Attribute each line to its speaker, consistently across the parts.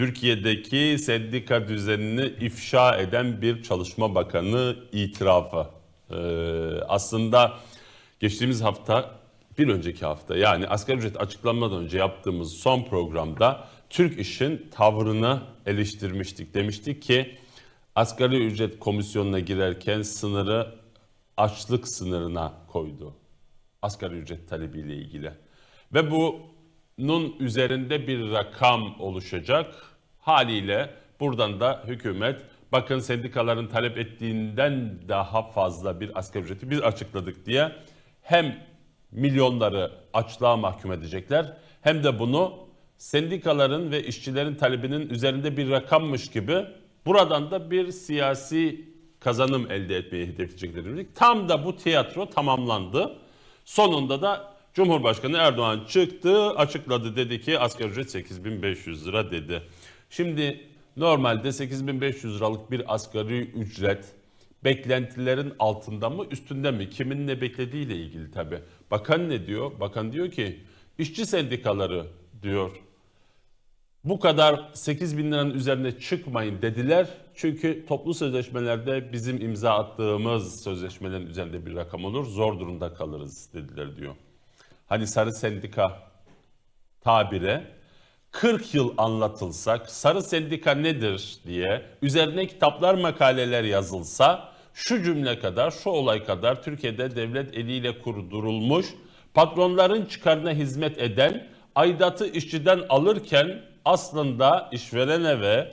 Speaker 1: Türkiye'deki sendika düzenini ifşa eden bir çalışma bakanı itirafı. Ee, aslında geçtiğimiz hafta, bir önceki hafta yani asgari ücret açıklanmadan önce yaptığımız son programda Türk İş'in tavrını eleştirmiştik. Demiştik ki asgari ücret komisyonuna girerken sınırı açlık sınırına koydu. Asgari ücret talebiyle ilgili. Ve bunun üzerinde bir rakam oluşacak. Haliyle buradan da hükümet bakın sendikaların talep ettiğinden daha fazla bir asgari ücreti biz açıkladık diye hem milyonları açlığa mahkum edecekler hem de bunu sendikaların ve işçilerin talebinin üzerinde bir rakammış gibi buradan da bir siyasi kazanım elde etmeyi hedefleyecekler. Tam da bu tiyatro tamamlandı. Sonunda da Cumhurbaşkanı Erdoğan çıktı, açıkladı dedi ki asgari ücret 8500 lira dedi. Şimdi normalde 8500 liralık bir asgari ücret beklentilerin altında mı üstünde mi? Kimin ne beklediğiyle ilgili tabi. Bakan ne diyor? Bakan diyor ki işçi sendikaları diyor bu kadar 8 bin liranın üzerine çıkmayın dediler. Çünkü toplu sözleşmelerde bizim imza attığımız sözleşmelerin üzerinde bir rakam olur. Zor durumda kalırız dediler diyor. Hani sarı sendika tabire 40 yıl anlatılsak sarı sendika nedir diye üzerine kitaplar makaleler yazılsa şu cümle kadar şu olay kadar Türkiye'de devlet eliyle kurdurulmuş patronların çıkarına hizmet eden aidatı işçiden alırken aslında işverene ve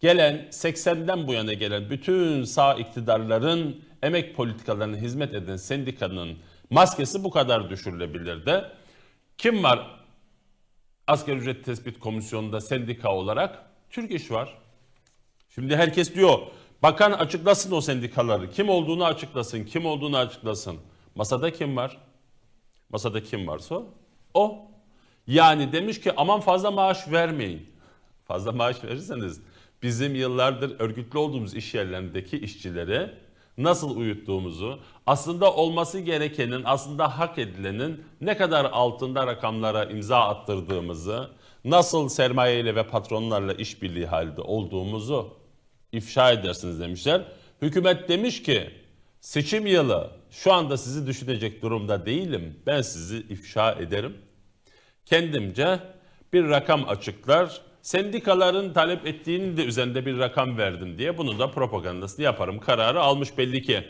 Speaker 1: gelen 80'den bu yana gelen bütün sağ iktidarların emek politikalarına hizmet eden sendikanın maskesi bu kadar düşürülebilirdi. Kim var asgari ücret tespit komisyonunda sendika olarak? Türk İş var. Şimdi herkes diyor bakan açıklasın o sendikaları. Kim olduğunu açıklasın, kim olduğunu açıklasın. Masada kim var? Masada kim varsa o. Yani demiş ki aman fazla maaş vermeyin. Fazla maaş verirseniz bizim yıllardır örgütlü olduğumuz iş yerlerindeki işçileri nasıl uyuttuğumuzu, aslında olması gerekenin, aslında hak edilenin ne kadar altında rakamlara imza attırdığımızı, nasıl sermayeyle ve patronlarla işbirliği halinde olduğumuzu ifşa edersiniz demişler. Hükümet demiş ki seçim yılı şu anda sizi düşünecek durumda değilim. Ben sizi ifşa ederim kendimce bir rakam açıklar. Sendikaların talep ettiğini de üzerinde bir rakam verdim diye bunu da propagandasını yaparım. Kararı almış belli ki.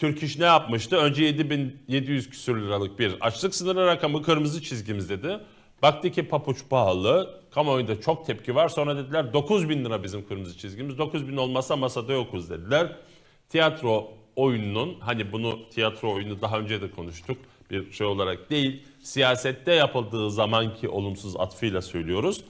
Speaker 1: Türk İş ne yapmıştı? Önce 7700 küsür liralık bir açlık sınırı rakamı kırmızı çizgimiz dedi. Baktı ki papuç pahalı. Kamuoyunda çok tepki var. Sonra dediler 9000 lira bizim kırmızı çizgimiz. 9000 olmasa masada yokuz dediler. Tiyatro oyununun hani bunu tiyatro oyunu daha önce de konuştuk bir şey olarak değil siyasette yapıldığı zamanki olumsuz atfıyla söylüyoruz.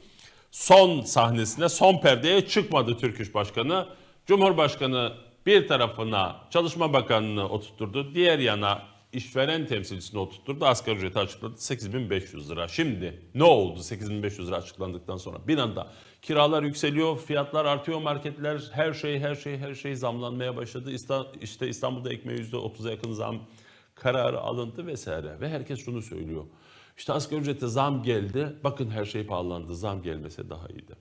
Speaker 1: Son sahnesine son perdeye çıkmadı Türk İş Başkanı. Cumhurbaşkanı bir tarafına Çalışma Bakanı'nı oturtturdu. Diğer yana işveren temsilcisini oturtturdu. Asgari ücreti açıkladı 8500 lira. Şimdi ne oldu 8500 lira açıklandıktan sonra? Bir anda kiralar yükseliyor, fiyatlar artıyor, marketler her şey her şey her şey zamlanmaya başladı. İşte İstanbul'da ekmeğe %30'a yakın zam kararı alındı vesaire. Ve herkes şunu söylüyor. İşte asgari ücrete zam geldi. Bakın her şey pahalandı. Zam gelmese daha iyiydi.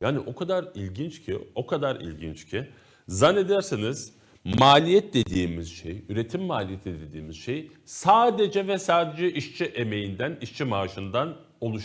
Speaker 1: Yani o kadar ilginç ki, o kadar ilginç ki zannederseniz maliyet dediğimiz şey, üretim maliyeti dediğimiz şey sadece ve sadece işçi emeğinden, işçi maaşından oluşan